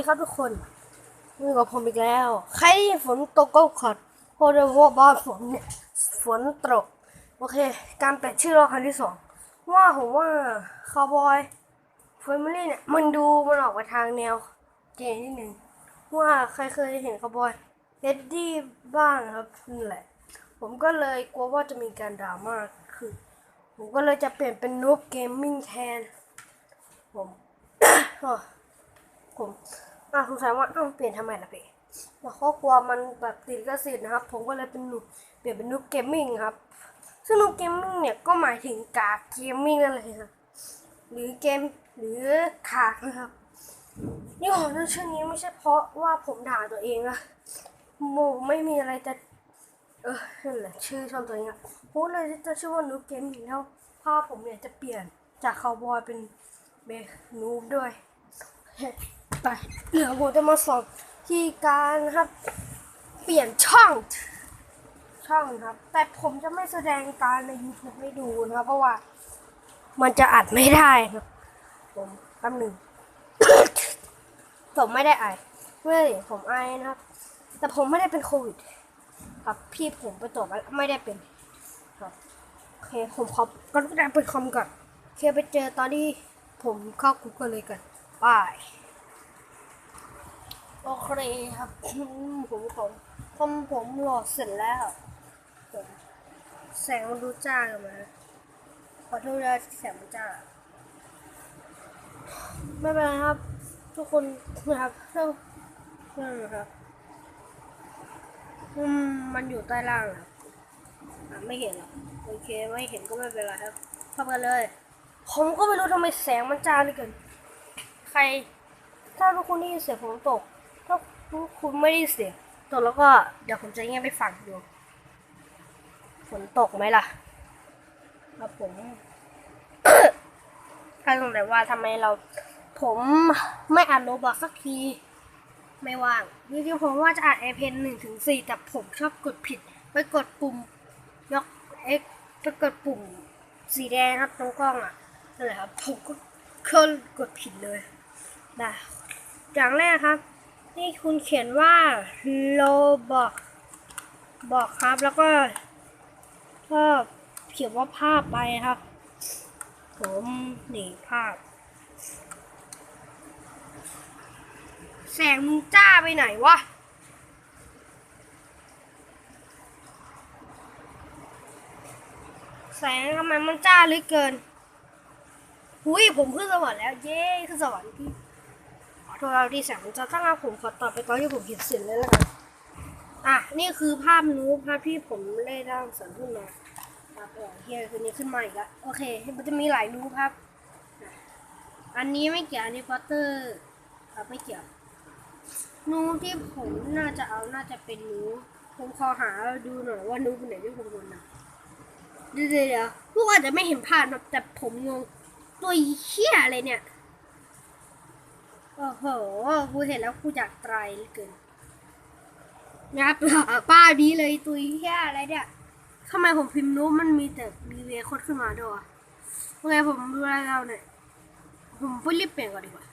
ดีครับทุกคนนี่กับผมอีกแล้ว ใครฝนตกก็ขอโทษด้วยเพราะว่าบ้านผมเนี่ยฝนตก โอเค การแปลชื่อเราครั้งที่สองว่าผมว่าคาวบอยเฟมิลี่เนี่ยมันดูมันออกมาทางแนวเกย์นิดนึงว่าใครเคยเห็นคาวบอยเลดดี้บ้างครับนั่นแหละ ผมก็เลยกลัวว่าจะมีการดราม่าคือ ผมก็เลยจะเปลี่ยนเป็นนูบเกมมิ่งแทนผมอ้อ ผมอะสงสัยว่าอ้าวเปลี่ยนทำไมล่ะพี่แล้วข้อกลัวมันแบบติดลิขสิทธิ์นะครับ ผมก็เลยเป็นนูเปลี่ยนเป็นนูบเกมมิ่งครับ ซึ่งนูบเกมมิ่งเนี่ยก็หมายถึงกากเกมมิ่งนั่นเลยครับหรือเกมหรือขากนะครับนี่ผมตั้งชื่อนี้ไม่ใช่เพราะว่าผมด่าตัวเองนะโมไม่มีอะไรจะเออนั่นแหละชื่อช่องตัวเองอะผมเลยจะชื่อว่านูบเกมมิ่งแล้วภาพผมเนี่ยจะเปลี่ยนจากคาวบอยเป็นเบนูด้วย ไปเดี๋ยวผมจะมาสอนที่การนะครับ เปลี่ยนช่อง ช่องครับ แต่ผมจะไม่แสดงการใน YouTube ให้ดูนะครับ เพราะว่า มันจะอัดไม่ได้ครับ ผมแป๊บหนึ่งผมไม่ได้ไอเมื่อผมไอนะครับ แต่ผมไม่ได้เป็นโควิด ครับพี่ผมไปตรวจไม่ได้เป็นครับโอเคผมขอก็ได้เปิดคอมก่อนโอเคไปเจอตอนที่ผมเข้า Google เลยกันบาย เคครับ ผมผมผมผมหลดเสร็จแล้วผมแสงมันดูจ้ากันมาขอโทษนะแสงมันจ้าไม่เป็นไรครับ ทุกคนนะครับเท่านั่นนครับอืมมันอยู่ใต้ล่างอะอะไม่เห็นหรอกโอเคไม่เห็นก็ไม่เป็นไรครับเข้ากันเลย ผมก็ไม่รู้ทำไมแสงมันจ้าเหลือเกิน ใคร ถ้าทุกคนได้เสียงฝนตก ถ้าคุณไม่ได้เสียงตกแล้วก็เดี๋ยวผมจะเงียบไปฟังดูฝนตกไหมล่ะครับผมถ้าสงสัยว่าทำไมเรา ผมไม่อ่านโรบอกสักที ไม่ว่างจริงๆผมว่าจะอ่านไอเพนหนึ่งถึงสี่แต่ผมชอบกดผิด ไปกดปุ่มยก X ไปกดปุ่มสีแดงครับตรงกล้องอะนั่นแหละครับผมก็เคยกดผิดเลยนะอย่างแรกครับ นี่คุณเขียนว่าโลบอกบอกครับแล้วก็ก็เขียนว่าภาพไปครับ ผมหนีภาพ แสงมึงจ้าไปไหนวะแสงทำไมมันจ้าเลือเกิน หุยผมขึ้นสวรรค์แล้ว เย้ขึ้นสวรรค์พี่ ขอโทษเราที่แสงมันจะตั้งแต่ผมขอตอบไปตอนที่ผมเขียนเสร็จเลยแล้วกันอะนี่คือภาพนู้ภาพที่ผมเล่ร่างเสริมขึ้นมาครับเอเฮียคือนี้ขึ้นมาอีกแล้วโอเค มันจะมีหลายนู้ครับอันนี้ไม่เกี่ยวอันนี้พอตเตอร์ครับไม่เกี่ยวนู้ที่ผมน่าจะเอาน่าจะเป็นนู้ผมขอหาดูหน่อยว่านูเป็นไหนที่ผมโดนนะเดี๋ยวเดี๋ยวเดี๋ยวพวกอาจจะไม่เห็นภาพนะแต่ผมงงตัวเหี้ยอะไรเนี่ย โอ้โหกูเห็นแล้วกูอยากตายเหลือเกินนะครับป้านี้เลยตัวเหี้ยอะไรเนี่ยทำไมผมพิมพ์นูมันมีแต่มีเวคดขึ้นมาด้วยวะโอเคผมดูแลเราเนี่ยผมไปรีบเปลี่ยนก่อนดีกว่า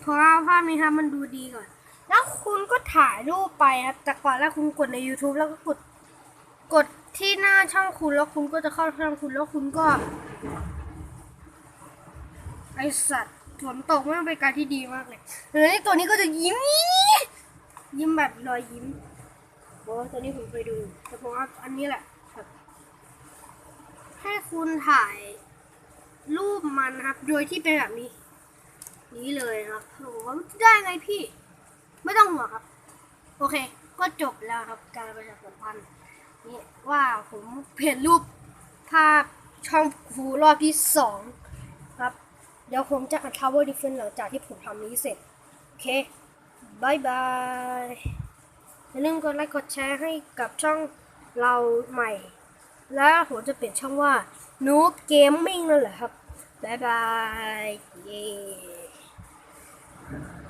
เพราะว่าภาพนี้ครับมันดูดีก่อน แล้วคุณก็ถ่ายรูปไปครับ แต่ก่อนแล้วคุณกดใน YouTube แล้วก็กดกดที่หน้าช่องคุณแล้วคุณก็จะเข้าช่องคุณแล้วคุณก็ ไอสัตว์ฝนตกไม่เป็นการที่ดีมากเลยเฮ้ยตัวนี้ก็จะยิ้ม ยิ้มแบบรอยยิ้มโอ้ตัวนี้ผมไปดู แต่ผมว่าอันนี้แหละครับให้คุณถ่ายรูปมันนะครับ โดยที่เป็นแบบนี้ นี้เลยครับโอ้ได้ไงพี่ ไม่ต้องห่วงครับ โอเค ก็จบแล้วครับ การประชาสัมพันธ์นี่ว่าผมเปลี่ยนรูปภาพช่องครูรอบที่สอง เดี๋ยวผมจะอัด cover Defense หลังจากที่ผมทำนี้เสร็จ โอเคบายบายอย่าลืมกดไลค์กดแชร์ให้กับช่องเราใหม่ และผมจะเปลี่ยนช่องว่า Noob Gaming นั่นแหละครับบายบายเย้